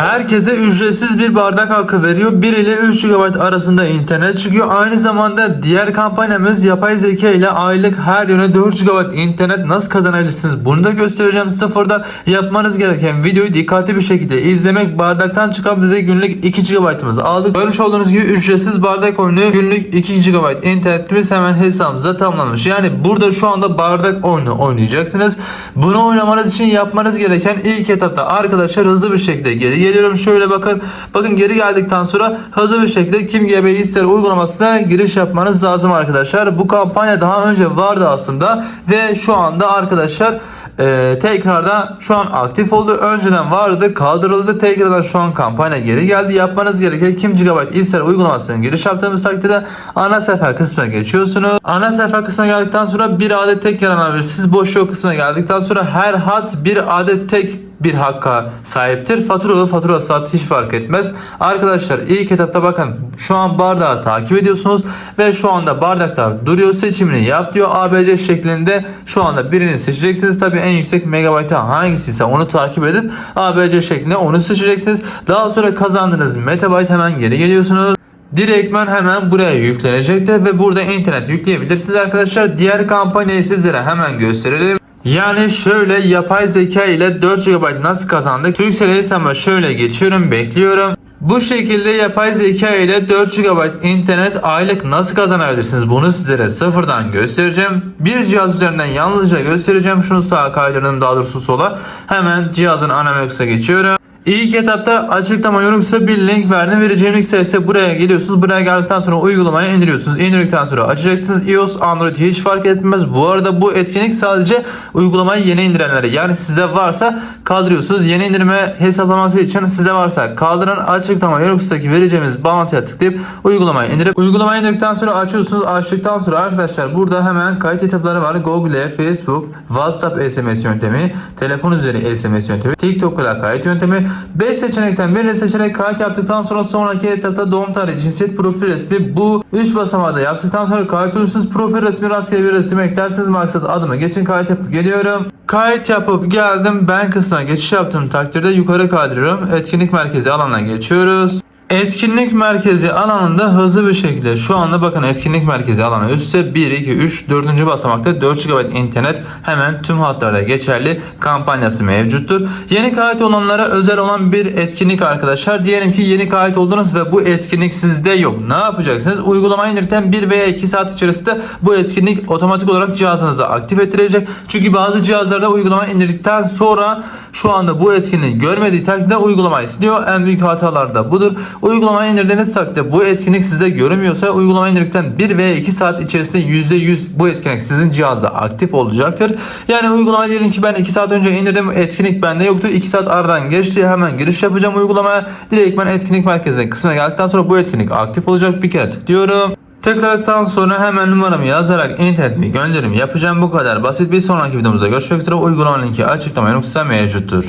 Herkese ücretsiz bir bardak hakkı veriyor. 1 ile 3 GB arasında internet çıkıyor. Aynı zamanda diğer kampanyamız yapay zeka ile aylık her yöne 4 GB internet nasıl kazanabilirsiniz? Bunu da göstereceğim sıfırda. Yapmanız gereken videoyu dikkatli bir şekilde izlemek. Bardaktan çıkan bize günlük 2 GB'ımızı aldık. Görmüş olduğunuz gibi ücretsiz bardak oyunu günlük 2 GB internetimiz hemen hesabımıza tamamlanmış. Yani burada şu anda bardak oyunu oynayacaksınız. Bunu oynamanız için yapmanız gereken ilk etapta arkadaşlar hızlı bir şekilde geri geliyorum. Şöyle bakın. Bakın geri geldikten sonra hızlı bir şekilde Kim GB ister uygulamasına giriş yapmanız lazım arkadaşlar. Bu kampanya daha önce vardı aslında ve şu anda arkadaşlar e, tekrardan şu an aktif oldu. Önceden vardı kaldırıldı. Tekrardan şu an kampanya geri geldi. Yapmanız gereken Kim GB ister uygulamasına giriş yaptığımız takdirde ana sayfa kısmına geçiyorsunuz. Ana sayfa kısmına geldikten sonra bir adet tek yer alabilirsiniz. Boş yok kısmına geldikten sonra her hat bir adet tek bir hakka sahiptir. Faturalı fatura saat hiç fark etmez. Arkadaşlar ilk etapta bakın şu an bardağı takip ediyorsunuz ve şu anda bardakta duruyor seçimini yap diyor ABC şeklinde şu anda birini seçeceksiniz. Tabi en yüksek megabayta hangisi ise onu takip edip ABC şeklinde onu seçeceksiniz. Daha sonra kazandığınız metabayt hemen geri geliyorsunuz. Direktmen hemen buraya yüklenecektir ve burada internet yükleyebilirsiniz arkadaşlar. Diğer kampanyayı sizlere hemen gösterelim. Yani şöyle yapay zeka ile 4 GB nasıl kazandık? Türkcell hesabıma şöyle geçiyorum bekliyorum. Bu şekilde yapay zeka ile 4 GB internet aylık nasıl kazanabilirsiniz? Bunu sizlere sıfırdan göstereceğim. Bir cihaz üzerinden yalnızca göstereceğim. Şunu sağa kaydırdım daha doğrusu sola. Hemen cihazın ana menüsüne geçiyorum. İlk etapta açıklama yorum kısa bir link verdim. Vereceğim link ise buraya geliyorsunuz. Buraya geldikten sonra uygulamayı indiriyorsunuz. İndirdikten sonra açacaksınız. iOS, Android hiç fark etmez. Bu arada bu etkinlik sadece uygulamayı yeni indirenlere. Yani size varsa kaldırıyorsunuz. Yeni indirme hesaplaması için size varsa kaldırın. Açıklama yorum kısmındaki vereceğimiz bağlantıya tıklayıp uygulamayı indirip uygulamayı indirdikten sonra açıyorsunuz. Açtıktan sonra arkadaşlar burada hemen kayıt etapları var. Google, Facebook, WhatsApp SMS yöntemi, telefon üzeri SMS yöntemi, TikTok ile kayıt yöntemi, 5 seçenekten birini seçerek kayıt yaptıktan sonra sonraki etapta doğum tarihi, cinsiyet, profil resmi bu 3 basamağı da yaptıktan sonra kayıt olursunuz. Profil resmi rastgele bir resim eklerseniz maksat adımı geçin kayıt yapıp geliyorum. Kayıt yapıp geldim. Ben kısmına geçiş yaptığım takdirde yukarı kaydırıyorum. Etkinlik merkezi alanına geçiyoruz. Etkinlik merkezi alanında hızlı bir şekilde şu anda bakın etkinlik merkezi alanı üstte 1, 2, 3, 4. basamakta 4 GB internet hemen tüm hatlarda geçerli kampanyası mevcuttur. Yeni kayıt olanlara özel olan bir etkinlik arkadaşlar. Diyelim ki yeni kayıt oldunuz ve bu etkinlik sizde yok. Ne yapacaksınız? Uygulamayı indirirken 1 veya 2 saat içerisinde bu etkinlik otomatik olarak cihazınızda aktif ettirecek. Çünkü bazı cihazlarda uygulamayı indirdikten sonra şu anda bu etkinliği görmediği takdirde uygulamayı siliyor. En büyük hatalar da budur. Uygulamayı indirdiğiniz takdirde bu etkinlik size görünmüyorsa uygulamayı indirdikten 1 veya 2 saat içerisinde %100 bu etkinlik sizin cihazda aktif olacaktır. Yani uygulama diyelim ki ben 2 saat önce indirdim etkinlik bende yoktu. 2 saat aradan geçti hemen giriş yapacağım uygulamaya. Direkt ben etkinlik merkezine kısmına geldikten sonra bu etkinlik aktif olacak. Bir kere tıklıyorum. Tıkladıktan sonra hemen numaramı yazarak internetimi gönderimi yapacağım. Bu kadar basit. Bir sonraki videomuzda görüşmek üzere. Uygulama linki açıklama noktasında mevcuttur.